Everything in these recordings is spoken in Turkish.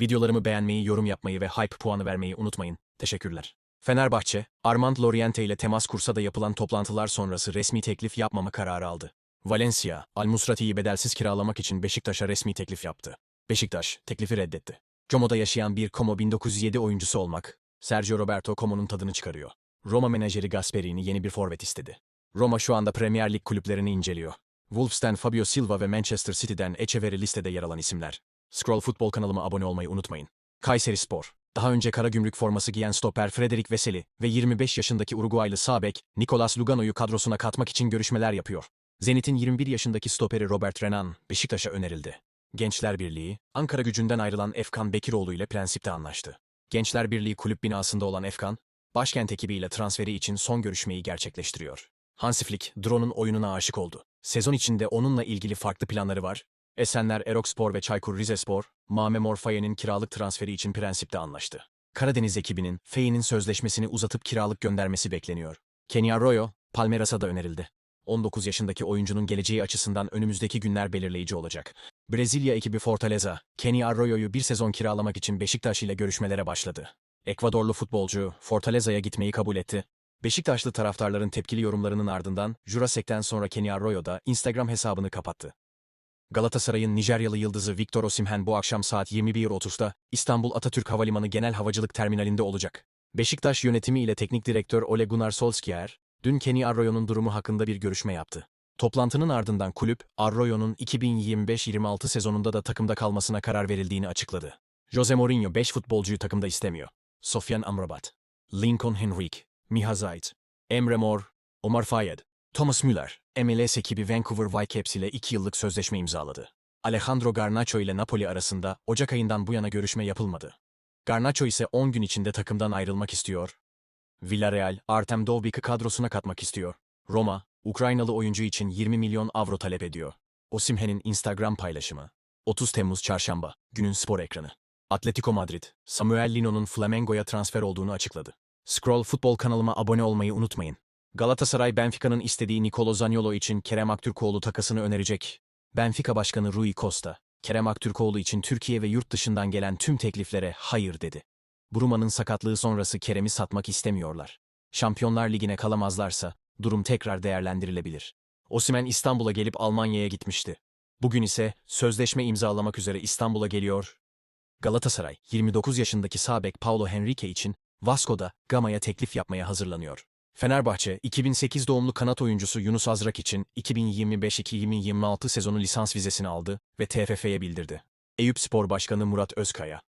Videolarımı beğenmeyi, yorum yapmayı ve hype puanı vermeyi unutmayın. Teşekkürler. Fenerbahçe, Armand Loriente ile temas kursa da yapılan toplantılar sonrası resmi teklif yapmama kararı aldı. Valencia, Al Musrati'yi bedelsiz kiralamak için Beşiktaş'a resmi teklif yaptı. Beşiktaş, teklifi reddetti. Como'da yaşayan bir Como 1907 oyuncusu olmak, Sergio Roberto Como'nun tadını çıkarıyor. Roma menajeri Gasperini yeni bir forvet istedi. Roma şu anda Premier Lig kulüplerini inceliyor. Wolves'ten Fabio Silva ve Manchester City'den Echeverri listede yer alan isimler. Scroll Futbol kanalıma abone olmayı unutmayın. Kayseri Spor. Daha önce Karagümrük forması giyen stoper Frederic Veseli ve 25 yaşındaki Uruguaylı sağ bek Nicolas Lugano'yu kadrosuna katmak için görüşmeler yapıyor. Zenit'in 21 yaşındaki stoperi Robert Renan Beşiktaş'a önerildi. Gençler Birliği, Ankara gücünden ayrılan Efkan Bekiroğlu ile prensipte anlaştı. Gençler Birliği kulüp binasında olan Efkan, başkent ekibiyle transferi için son görüşmeyi gerçekleştiriyor. Hansi Flick, drone'un oyununa aşık oldu. Sezon içinde onunla ilgili farklı planları var. Esenler Erokspor ve Çaykur Rizespor, Mame Morfaye'nin kiralık transferi için prensipte anlaştı. Karadeniz ekibinin Fey'nin sözleşmesini uzatıp kiralık göndermesi bekleniyor. Kenny Arroyo, Palmeiras'a da önerildi. 19 yaşındaki oyuncunun geleceği açısından önümüzdeki günler belirleyici olacak. Brezilya ekibi Fortaleza, Kenny Arroyo'yu bir sezon kiralamak için Beşiktaş ile görüşmelere başladı. Ekvadorlu futbolcu Fortaleza'ya gitmeyi kabul etti. Beşiktaşlı taraftarların tepkili yorumlarının ardından Jurasek'ten sonra Kenny Arroyo da Instagram hesabını kapattı. Galatasaray'ın Nijeryalı yıldızı Victor Osimhen bu akşam saat 21.30'da İstanbul Atatürk Havalimanı Genel Havacılık Terminali'nde olacak. Beşiktaş yönetimi ile teknik direktör Ole Gunnar Solskjaer, dün Kenny Arroyo'nun durumu hakkında bir görüşme yaptı. Toplantının ardından kulüp, Arroyo'nun 2025-26 sezonunda da takımda kalmasına karar verildiğini açıkladı. Jose Mourinho 5 futbolcuyu takımda istemiyor. Sofyan Amrabat, Lincoln Henrique, Miha Zayt, Emre Mor, Omar Fayed, Thomas Müller, MLS ekibi Vancouver Whitecaps ile 2 yıllık sözleşme imzaladı. Alejandro Garnacho ile Napoli arasında Ocak ayından bu yana görüşme yapılmadı. Garnacho ise 10 gün içinde takımdan ayrılmak istiyor. Villarreal, Artem Dovbik'i kadrosuna katmak istiyor. Roma, Ukraynalı oyuncu için 20 milyon avro talep ediyor. Osimhen'in Instagram paylaşımı. 30 Temmuz Çarşamba, günün spor ekranı. Atletico Madrid, Samuel Lino'nun Flamengo'ya transfer olduğunu açıkladı. Scroll Futbol kanalıma abone olmayı unutmayın. Galatasaray, Benfica'nın istediği Nicolo Zaniolo için Kerem Aktürkoğlu takasını önerecek. Benfica Başkanı Rui Costa, Kerem Aktürkoğlu için Türkiye ve yurt dışından gelen tüm tekliflere hayır dedi. Bruma'nın sakatlığı sonrası Kerem'i satmak istemiyorlar. Şampiyonlar Ligi'ne kalamazlarsa durum tekrar değerlendirilebilir. Osimhen İstanbul'a gelip Almanya'ya gitmişti. Bugün ise sözleşme imzalamak üzere İstanbul'a geliyor. Galatasaray, 29 yaşındaki sağ bek Paulo Henrique için Vasco'da Gama'ya teklif yapmaya hazırlanıyor. Fenerbahçe, 2008 doğumlu kanat oyuncusu Yunus Azrak için 2025-2026 sezonu lisans vizesini aldı ve TFF'ye bildirdi. Eyüp Spor Başkanı Murat Özkaya.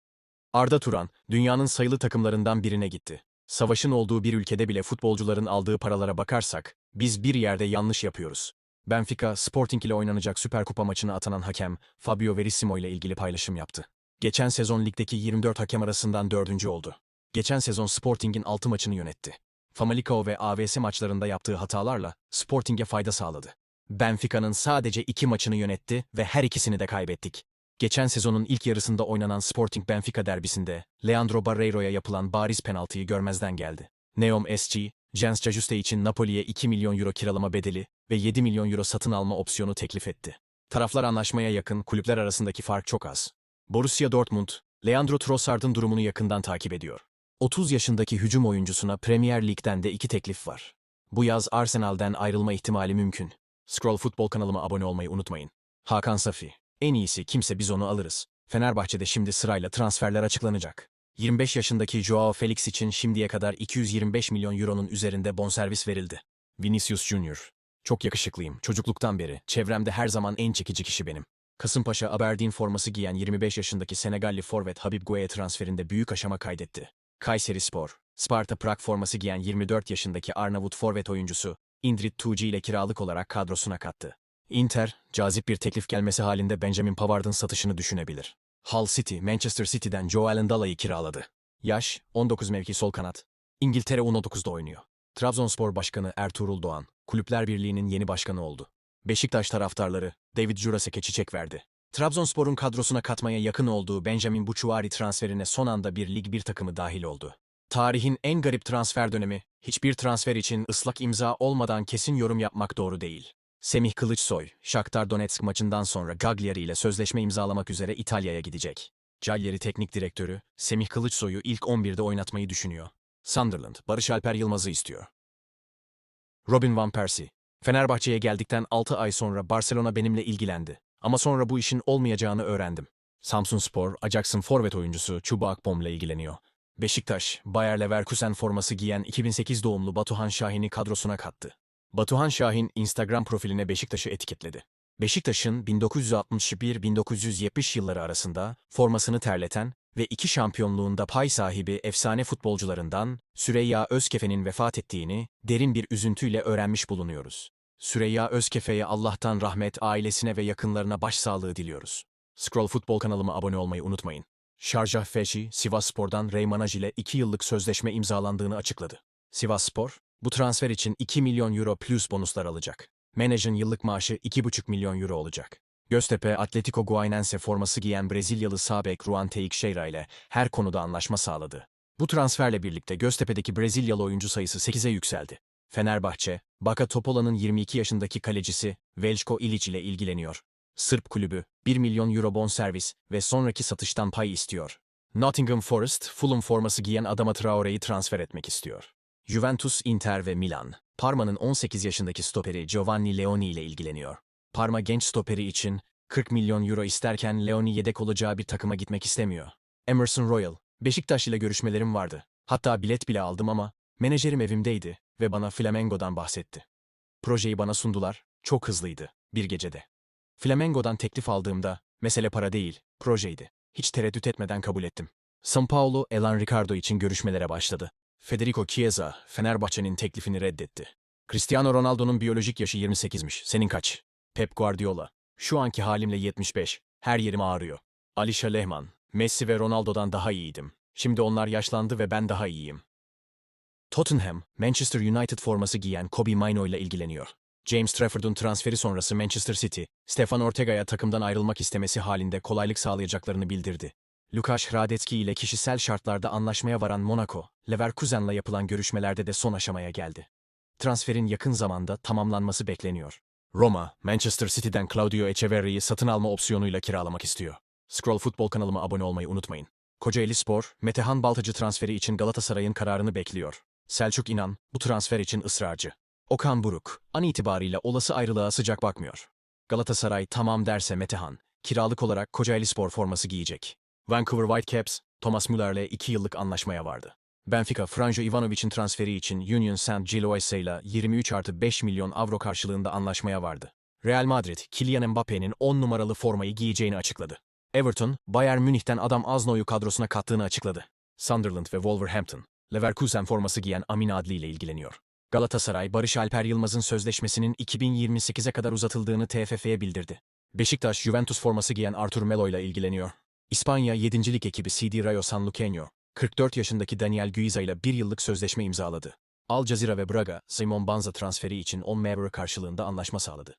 Arda Turan, dünyanın sayılı takımlarından birine gitti. Savaşın olduğu bir ülkede bile futbolcuların aldığı paralara bakarsak, biz bir yerde yanlış yapıyoruz. Benfica, Sporting ile oynanacak Süper Kupa maçına atanan hakem, Fabio Verissimo ile ilgili paylaşım yaptı. Geçen sezon ligdeki 24 hakem arasından dördüncü oldu. Geçen sezon Sporting'in 6 maçını yönetti. Famalicão ve AVS maçlarında yaptığı hatalarla Sporting'e fayda sağladı. Benfica'nın sadece iki maçını yönetti ve her ikisini de kaybettik. Geçen sezonun ilk yarısında oynanan Sporting Benfica derbisinde Leandro Barreiro'ya yapılan bariz penaltıyı görmezden geldi. Neom SG, Jens Cajuste için Napoli'ye 2 milyon euro kiralama bedeli ve 7 milyon euro satın alma opsiyonu teklif etti. Taraflar anlaşmaya yakın, kulüpler arasındaki fark çok az. Borussia Dortmund, Leandro Trossard'ın durumunu yakından takip ediyor. 30 yaşındaki hücum oyuncusuna Premier Lig'den de iki teklif var. Bu yaz Arsenal'den ayrılma ihtimali mümkün. Scroll Futbol kanalıma abone olmayı unutmayın. Hakan Safi. En iyisi kimse biz onu alırız. Fenerbahçe'de şimdi sırayla transferler açıklanacak. 25 yaşındaki Joao Felix için şimdiye kadar 225 milyon euronun üzerinde bonservis verildi. Vinicius Junior. Çok yakışıklıyım. Çocukluktan beri. Çevremde her zaman en çekici kişi benim. Kasımpaşa Aberdeen forması giyen 25 yaşındaki Senegalli forvet Habib Gueye transferinde büyük aşama kaydetti. Kayseri Spor, Sparta Prag forması giyen 24 yaşındaki Arnavut forvet oyuncusu Indrit Tuğci ile kiralık olarak kadrosuna kattı. Inter, cazip bir teklif gelmesi halinde Benjamin Pavard'ın satışını düşünebilir. Hull City, Manchester City'den Joe Alendala'yı kiraladı. Yaş, 19 mevki sol kanat. İngiltere U19'da oynuyor. Trabzonspor Başkanı Ertuğrul Doğan, Kulüpler Birliği'nin yeni başkanı oldu. Beşiktaş taraftarları David Jurasek'e çiçek verdi. Trabzonspor'un kadrosuna katmaya yakın olduğu Benjamin Buçuari transferine son anda bir lig bir takımı dahil oldu. Tarihin en garip transfer dönemi, hiçbir transfer için ıslak imza olmadan kesin yorum yapmak doğru değil. Semih Kılıçsoy, Shakhtar Donetsk maçından sonra Gagliari ile sözleşme imzalamak üzere İtalya'ya gidecek. Cagliari Teknik Direktörü Semih Kılıçsoy'u ilk 11'de oynatmayı düşünüyor. Sunderland, Barış Alper Yılmaz'ı istiyor. Robin Van Persie, Fenerbahçe'ye geldikten 6 ay sonra Barcelona benimle ilgilendi. Ama sonra bu işin olmayacağını öğrendim. Samsun Spor, Ajax'ın forvet oyuncusu Chuba Akpom'la ilgileniyor. Beşiktaş, Bayer Leverkusen forması giyen 2008 doğumlu Batuhan Şahin'i kadrosuna kattı. Batuhan Şahin Instagram profiline Beşiktaş'ı etiketledi. Beşiktaş'ın 1961-1970 yılları arasında formasını terleten ve iki şampiyonluğunda pay sahibi efsane futbolcularından Süreyya Özkefe'nin vefat ettiğini derin bir üzüntüyle öğrenmiş bulunuyoruz. Süreyya Özkefe'ye Allah'tan rahmet, ailesine ve yakınlarına başsağlığı diliyoruz. Scroll Futbol kanalıma abone olmayı unutmayın. Şarjah Feşi, Sivas Spor'dan Reymanaj ile 2 yıllık sözleşme imzalandığını açıkladı. Sivas Spor, bu transfer için 2 milyon euro plus bonuslar alacak. Menajın yıllık maaşı 2,5 milyon euro olacak. Göztepe, Atletico Guaynense forması giyen Brezilyalı sağ bek Ruan Teixeira ile her konuda anlaşma sağladı. Bu transferle birlikte Göztepe'deki Brezilyalı oyuncu sayısı 8'e yükseldi. Fenerbahçe, Baka Topola'nın 22 yaşındaki kalecisi Veljko Ilić ile ilgileniyor. Sırp kulübü 1 milyon euro bonservis ve sonraki satıştan pay istiyor. Nottingham Forest, Fulham forması giyen Adama Traore'yi transfer etmek istiyor. Juventus, Inter ve Milan, Parma'nın 18 yaşındaki stoperi Giovanni Leoni ile ilgileniyor. Parma genç stoperi için 40 milyon euro isterken Leoni yedek olacağı bir takıma gitmek istemiyor. Emerson Royal, Beşiktaş ile görüşmelerim vardı. Hatta bilet bile aldım ama menajerim evimdeydi ve bana Flamengo'dan bahsetti. Projeyi bana sundular, çok hızlıydı, bir gecede. Flamengo'dan teklif aldığımda, mesele para değil, projeydi. Hiç tereddüt etmeden kabul ettim. São Paulo, Elan Ricardo için görüşmelere başladı. Federico Chiesa, Fenerbahçe'nin teklifini reddetti. Cristiano Ronaldo'nun biyolojik yaşı 28'miş, senin kaç? Pep Guardiola, şu anki halimle 75, her yerim ağrıyor. Alisha Lehman, Messi ve Ronaldo'dan daha iyiydim. Şimdi onlar yaşlandı ve ben daha iyiyim. Tottenham, Manchester United forması giyen Kobe Mainoo ile ilgileniyor. James Trafford'un transferi sonrası Manchester City, Stefan Ortega'ya takımdan ayrılmak istemesi halinde kolaylık sağlayacaklarını bildirdi. Lukasz Hradecki ile kişisel şartlarda anlaşmaya varan Monaco, Leverkusen'la yapılan görüşmelerde de son aşamaya geldi. Transferin yakın zamanda tamamlanması bekleniyor. Roma, Manchester City'den Claudio Echeverri'yi satın alma opsiyonuyla kiralamak istiyor. Scroll Futbol kanalıma abone olmayı unutmayın. Kocaeli Spor, Metehan Baltacı transferi için Galatasaray'ın kararını bekliyor. Selçuk İnan, bu transfer için ısrarcı. Okan Buruk, an itibariyle olası ayrılığa sıcak bakmıyor. Galatasaray tamam derse Metehan, kiralık olarak Kocaeli Spor forması giyecek. Vancouver Whitecaps, Thomas Müller'le 2 yıllık anlaşmaya vardı. Benfica, Franjo Ivanovic'in transferi için Union Saint-Gilloise ile 23 artı 5 milyon avro karşılığında anlaşmaya vardı. Real Madrid, Kylian Mbappe'nin 10 numaralı formayı giyeceğini açıkladı. Everton, Bayern Münih'ten Adam Azno'yu kadrosuna kattığını açıkladı. Sunderland ve Wolverhampton, Leverkusen forması giyen Amin Adli ile ilgileniyor. Galatasaray, Barış Alper Yılmaz'ın sözleşmesinin 2028'e kadar uzatıldığını TFF'ye bildirdi. Beşiktaş, Juventus forması giyen Artur Melo ile ilgileniyor. İspanya 7. Lig ekibi CD Rayo Sanluqueño, 44 yaşındaki Daniel Guiza ile bir yıllık sözleşme imzaladı. Al Jazeera ve Braga, Simon Banza transferi için 10 Maverick karşılığında anlaşma sağladı.